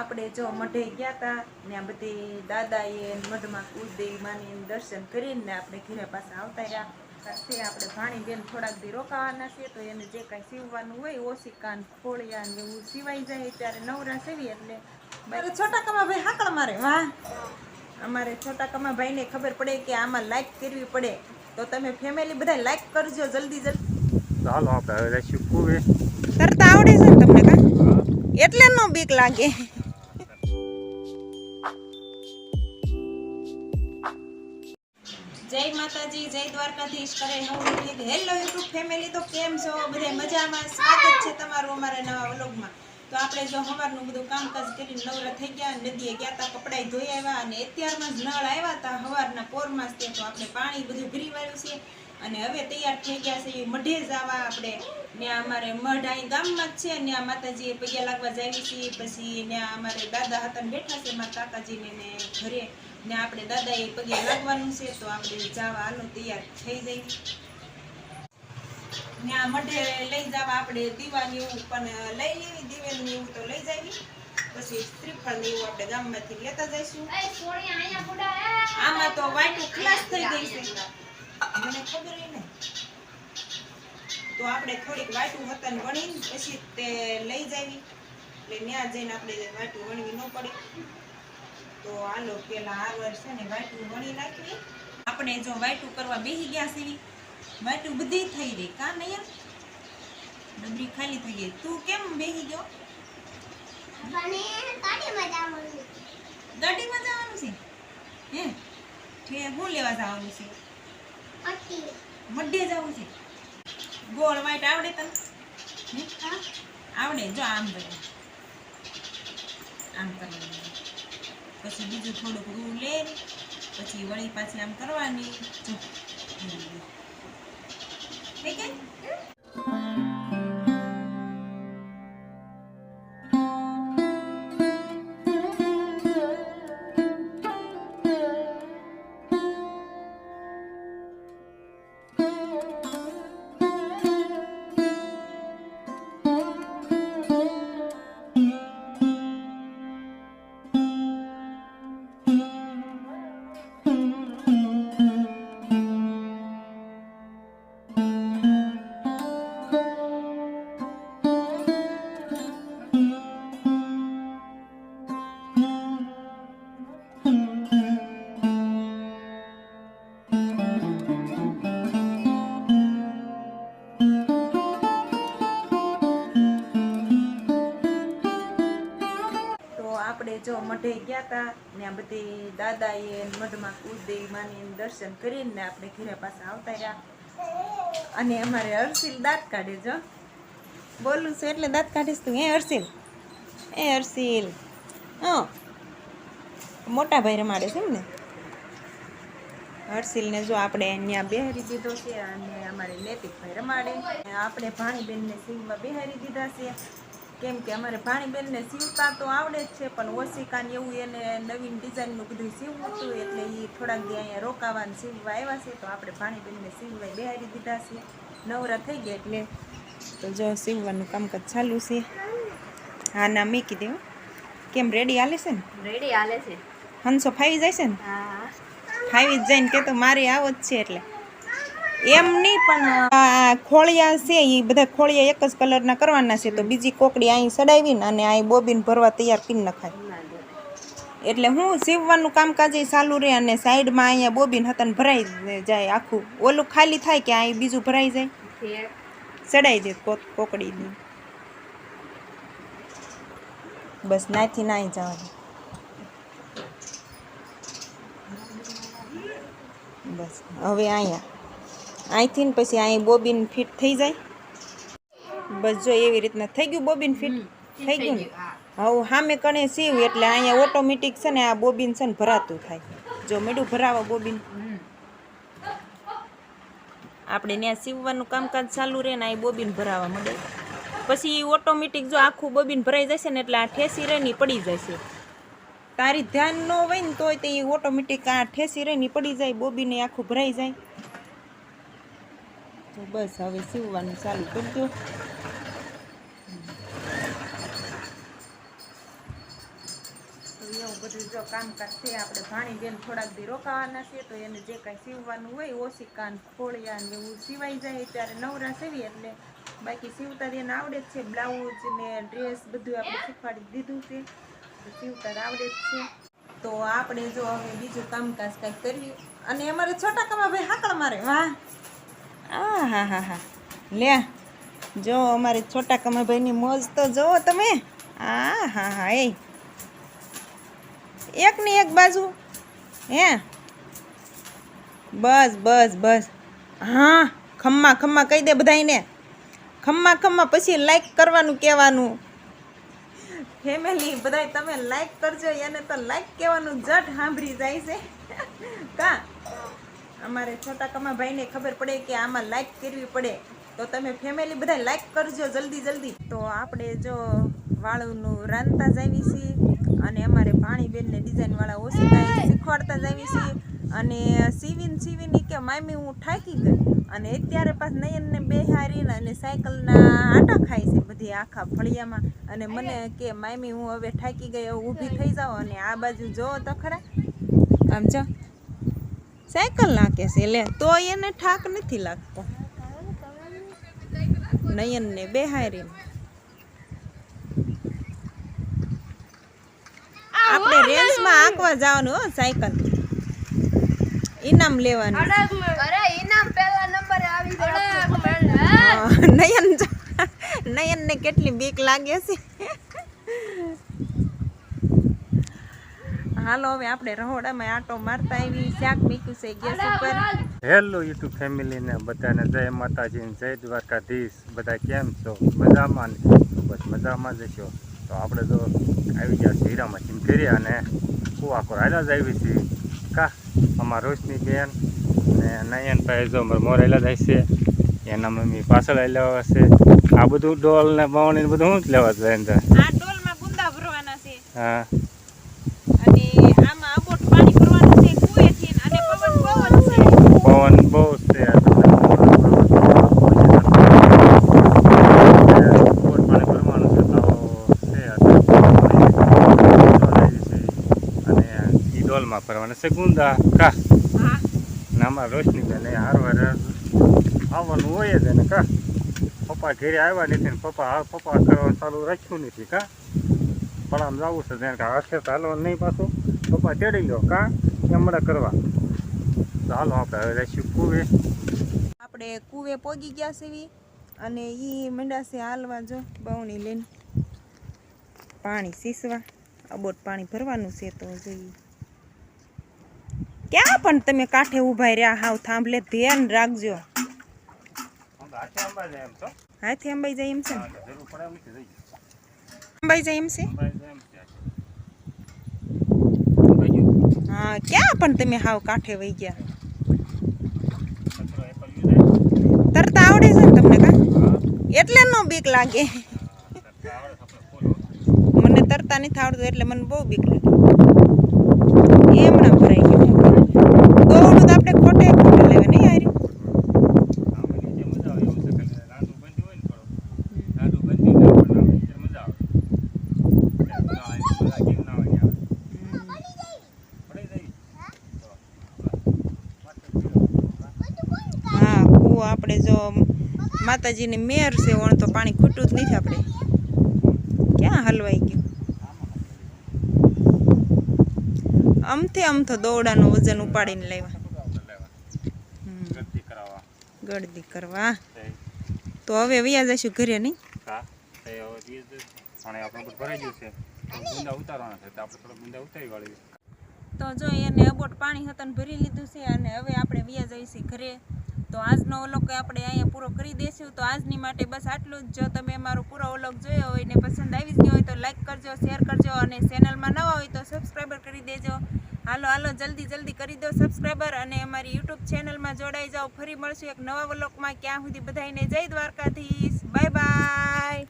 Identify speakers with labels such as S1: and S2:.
S1: આપણે જો મઢે ગયા હતા ને આ બધી દાદાએ મઢમાં કુળદેવી માની દર્શન કરીને આપણે ઘરે પાછા આવતા રહ્યા. તે આપણે ભાણી બેન થોડાક દી રોકાવાના છે તો એને જે કાંઈ સીવવાનું હોય ઓછી કાન ખોળિયા ને એવું સીવાઈ જાય. ત્યારે નવરા સેવી એટલે મારે છોટા કમા ભાઈ હાકળ મારે વાહ. અમારે છોટા કમા ભાઈને ખબર પડે કે આમાં લાઈક કરવી પડે. તો તમે ફેમિલી બધા લાઈક કરજો જલ્દી જલ્દી.
S2: ચાલો હાલો આપણે હવે કુવે
S1: તરતા આવડે છે તમને કા એટલે નો બીક લાગે. જય માતાજી, જય દ્વારકાધીશ. કરે નવું હેલો યુટ્યુબ ફેમિલી તો કેમ છો? બધા મજામાં? સ્વાગત છે તમારું અમારા નવા વ્લોગમાં. તો આપણે જો સવારનું બધું કામકાજ કરીને નવરા થઈ ગયા નદીએ ગયા હતા કપડાં ધોઈ આવ્યા અને અત્યારમાં જ નળ આવ્યા હતા સવારના પોરમાં જ તે આપણે પાણી બધું ભરી વાળ્યું છે. અને હવે તૈયાર થઈ ગયા છે એ મઢે જવા આપણે. ત્યાં અમારે મઢ અહીં ગામમાં જ છે ત્યાં માતાજીએ પૈયા લાગવા જાવી છીએ પછી ત્યાં અમારે દાદા હતા બેઠા છે, મારા કાકાજીને ઘરે. ને આપણે દાદાએ પગે લાગવાનું છે તો આપણે જવા હાલો તૈયાર થઈ જઈ ત્યાં મઢે લઈ જવા આપણે દીવાની એવું પણ લઈ લેવી દિવેલ એવું તો લઈ જવી. પછી શ્રીફળ ને એવું આપણે ગામમાંથી લેતા જઈશું. આમાં તો વાટું ખલાસ થઈ ગઈ છે. મને ખબર ને. તો આપણે થોડીક વાટું હતા ને વણીને પછી તે લઈ જવી. એટલે ત્યાં જઈને આપણે વાટું વણવી ન પડે. હાલો પેલા આ વર્ષ છે ને વાટું વણી નાખવી. આપણે જો વાટું કરવા બેસી ગયા સીવી વાટું બધી થઈ રહી કા નહીં ડબરી ખાલી થઈ ગઈ. તું કેમ બેસી ગયો? ગાડીમાં જવાનું છે. હે? ઠે હું લેવા જવાનું છે? મઢે જવું છે? ગોળ વાઈટ આવડે તને? આવડે? જો આમ કરે. આમ કરવાનું પછી બીજું થોડુંક રૂ લે પછી વળી પાછી આમ કરવાની. ઠીક થઈ મઢે ગયા હતા ને આ બધી દાદાએ મઢમાં કુલદેવી માની દર્શન કરીને આપણે ઘરે પાછા આવતા રહ્યા. અને અમારે હર્ષિલ દાંત કાઢે જો બોલું છું એટલે દાંત કાઢીશ તું. એ હર્ષિલ એ હર્ષિલ હા. મોટા ભાઈ રમાડે છે એમ ને. હર્ષિલને જો આપણે અહીંયા બેહારી દીધો છે અને અમારે નૈતિકભાઈ રમાડે. આપણે ભાણીબેનને સિંગમાં બેહારી દીધા છે. કેમ કે અમારે ભાણીબેનને સીવતા તો આવડે જ છે પણ ઓશિકાને એવું એને નવીન ડિઝાઇનનું બધું સીવવું હતું એટલે એ થોડાક દી અહીંયા રોકાવાને સીવવા આવ્યા છે તો આપણે ભાણીબેનને સીવવા બેહારી દીધા છે. નવરા થઈ ગયા એટલે તો જો સીવવાનું કામકાજ ચાલુ છે. હા ના મૂકી દેવું કેમ રેડી હાલે છે ને?
S3: રેડી હાલે છે.
S1: હંસો ફાવી જાય છે ને?
S3: હા.
S1: ફાવી જ જાય ને કે તો મારે આવો જ છે એટલે. એમ નહીં, પણ આ ખોળિયા છે એ બધા ખોળિયા એક જ કલરના કરવાના છે, તો બીજી કોકડી અહીં સડાવીને અને અહીં બોબીન ભરવા તૈયાર કરી નખાય. એટલે હું સીવવાનું કામકાજ એ ચાલુ રહે અને સાઈડમાં અહીંયા બોબીન હતા ભરાઈ જાય આખું. ઓલું ખાલી થાય કે અહીં બીજું ભરાઈ જાય? સડાઈ જાય કોક, કોકડીની. બસ નાથી નાઈ જવાનું. બસ, હવે અહીંયા અહીંથી ને પછી અહીં બોબીન ફિટ થઈ જાય. બસ જો એવી રીતના થઈ ગયું બોબીન ફિટ થઈ ગયું ને? હવે સામે કણે સીવ એટલે અહીંયા ઓટોમેટિક છે ને આ બોબીન છે ને ભરાતું થાય. જો મેડું ભરાવા બોબીન. આપણે ત્યાં સીવવાનું કામકાજ ચાલુ રહે ને અહીં બોબીન ભરાવા મળે પછી ઓટોમેટિક જો આખું બોબીન ભરાઈ જશે ને એટલે આ ઠેસી રહીને પડી જશે. તારી ધ્યાન ન હોય ને તોય તે ઓટોમેટિક આ ઠેસી રહીને પડી જાય બોબીને આખું ભરાઈ જાય. તો બસ હવે સીવવાનું ચાલુ કરજો બધું જો કામકાજ છે, આપણે ભાણી બેન થોડાક દી રોકાવાના છે, તો એને જે કાંઈ સીવવાનું હોય, ઓશિકાન, ખોળિયા ને એવું સીવાઈ જાય, ત્યારે નવરા સીવીએ એટલે બાકી સીવતા એને આવડે જ છે, બ્લાઉઝ ને ડ્રેસ બધું આપણે શીખવાડી દીધું છે સીવતા આવડે જ છે. તો આપણે જો હવે બીજું કામકાજ કાંઈક કરીએ. અને અમારે છોટા કમા ભાઈ હાકળ મારે, વાહ! આ હા હા હા લે જો અમારે છોટા કમાભાઈની મોજ તો જુઓ તમે. આ હા હા એ. એકની એક બાજુ, હે? બસ બસ બસ. હા, ખમ્મા ખમ્મા કહી દે બધાયને. ખમ્મા ખમ્મા પછી લાઈક કરવાનું કહેવાનું. ફેમિલી, બધાય તમે લાઈક કરજો, એને તો લાઈક કહેવાનું જટ સાંભળી જાય છે. કા? અમારે કમા ભાઈને ખબર પડે કે આમાં લાઈક કરવી પડે. તો તમે ફેમિલી બધા લાઈક કરજો જલ્દી જલ્દી. તો આપણે જો વાળુનું રાંધતા જ છીએ અને અમારે ભાણીબેનને ડિઝાઇનવાળા ઓછી શીખવાડતા જ છીએ. અને સીવીન સીવીન કે, મામી, હું થાકી ગઈ. અને અત્યારે પાછ નયનને બેહારીને અને સાયકલના આટા ખાય છે બધી આખા ફળિયામાં. અને મને કે, મામી, હું હવે થાકી ગઈ ઊભી થઈ જાઉં અને આ બાજુ જોવો તો ખરા. આમ જો. સાયકલ નાખે છે લે તો એને ઠાક નથી લાગતો નયનને બેહારીને આપણે રેન્જમાં આંકવા જવાનું હો સાયકલ ઇનામ લેવાનું
S3: અરે ઇનામ પહેલા નંબરે આવી
S1: હા, નયન જો- નયનને કેટલી બીક લાગે છે હાલો હવે આપણે રહોડામાં આટો મારતા આવી શાક મીઠું છે ગેસ ઉપર.
S2: હેલો યુટ્યુબ ફેમિલીને બધાને જય માતાજી જય દ્વારકાધીશ. બધા કેમ છો? મજામાં બસ મજામાં જ છો. તો આપણે તો આવી ગયા છીએ હીરામાંથી ઘરે અને કુવાકો કોર હાલ્યા જ આવી છીએ. કા? અમારા રોશની બેન ને નયનભાઈ જો અમારે મોર હાલ્યા જાય છે. એના મમ્મી પાછળ લેવા હશે આ બધું ડોલ ને બાવણી બધું હું જ લેવા જાય અંદર?
S1: આ ડોલમાં ગુંદા ભરવાના છે.
S2: હા
S1: અને આમાં અબોટ પાણી ભરવાનું છે કુવેથી અને પવન બહુ જ છે
S2: પવન બહુ છે આ બધા. પોટ પાણી ભરવાનું છે તો છે આ ડોલ આવી છે. અને ઈ ડોલમાં ભરવાના છે ગુંદા કા
S1: હા.
S2: ને અમારા રોશની બેન એ હારવાર આવવાનું હોય જ ને કા. પપ્પા ઘેરે આવ્યા નથી ને પપ્પા હા પપ્પા કરવાનું ચાલુ રાખ્યું નથી કા. પણ આમ જવું છે જેને કે તો હાલવાનું નહીં પાછું. પપ્પા તેડી લો કા. હમણાં કરવા. ચાલો આપણે હવે રહીશું કુવે.
S1: આપણે કુવે પોગી ગયા છે અને ઈ મંડા છે હાલવા જો બહુની લઈને. પાણી સીસવા. અબોટ પાણી ભરવાનું છે તો જોઈએ. ક્યાં પણ તમે કાંઠે ઊભા રહ્યા હાવ થાંભલે ધ્યાન રાખજો.
S2: હાથે
S1: અંબાઈ જાય એમ છે અંબાઈ જાય એમ છે? હા ક્યાં પણ તમે હાવ કાંઠે વહી ગયા. તરતા આવડે છે ને તમને કા? એટલે નો બીક લાગે. મને તરતા નથી આવડતું એટલે મને બહુ બીક લાગે. એમના ભરાઈ ગયું દોડું તો આપણે ખોટે ખોટે લેવા નહીં હારી
S2: આમાં નીચે મજા આવે એવું છે કે લાડુ બંધી હોય ને થોડો લાડુ બંધી ને પણ આમાં નીચે મજા આવે ત્યાં ઉનાળાની મજા કેવી ઉનાળાની આવે પડી જાય
S1: કૂવો આપણે જો માતાજીની મેર છે ઓણ તો પાણી ખૂટું જ નથી આપણે. ક્યાં હલવાઈ ગયું? અમથે અમથો દોડાનું વજન ઉપાડીને લેવા. ગળદી કરવા.
S2: તો.
S1: હવે વ્યા જશું ઘરે નહીં?
S2: તો
S1: જો એને અબોટ પાણી હતા ભરી લીધું છે અને હવે આપણે વ્યા જઈશું ઘરે. તો આજનો ઓલોક આપણે અહીંયા પૂરો કરી દઈશું તો આજની માટે બસ આટલું જ. જો તમે અમારો પૂરો ઓલોક જોયો હોય ને પસંદ આવી ગયો હોય તો લાઈક કરજો શેર કરજો અને ચેનલમાં નવા હોય તો સબસ્ક્રાઈબર કરી દેજો. હાલો હાલો, જલ્દી જલ્દી કરી દો સબસ્ક્રાઈબર અને અમારી યુટ્યુબ ચેનલમાં જોડાઈ જાઓ. ફરી મળશું એક નવા વ્લોગમાં ક્યાં સુધી બધાને જય દ્વારકાધીશ. Bye bye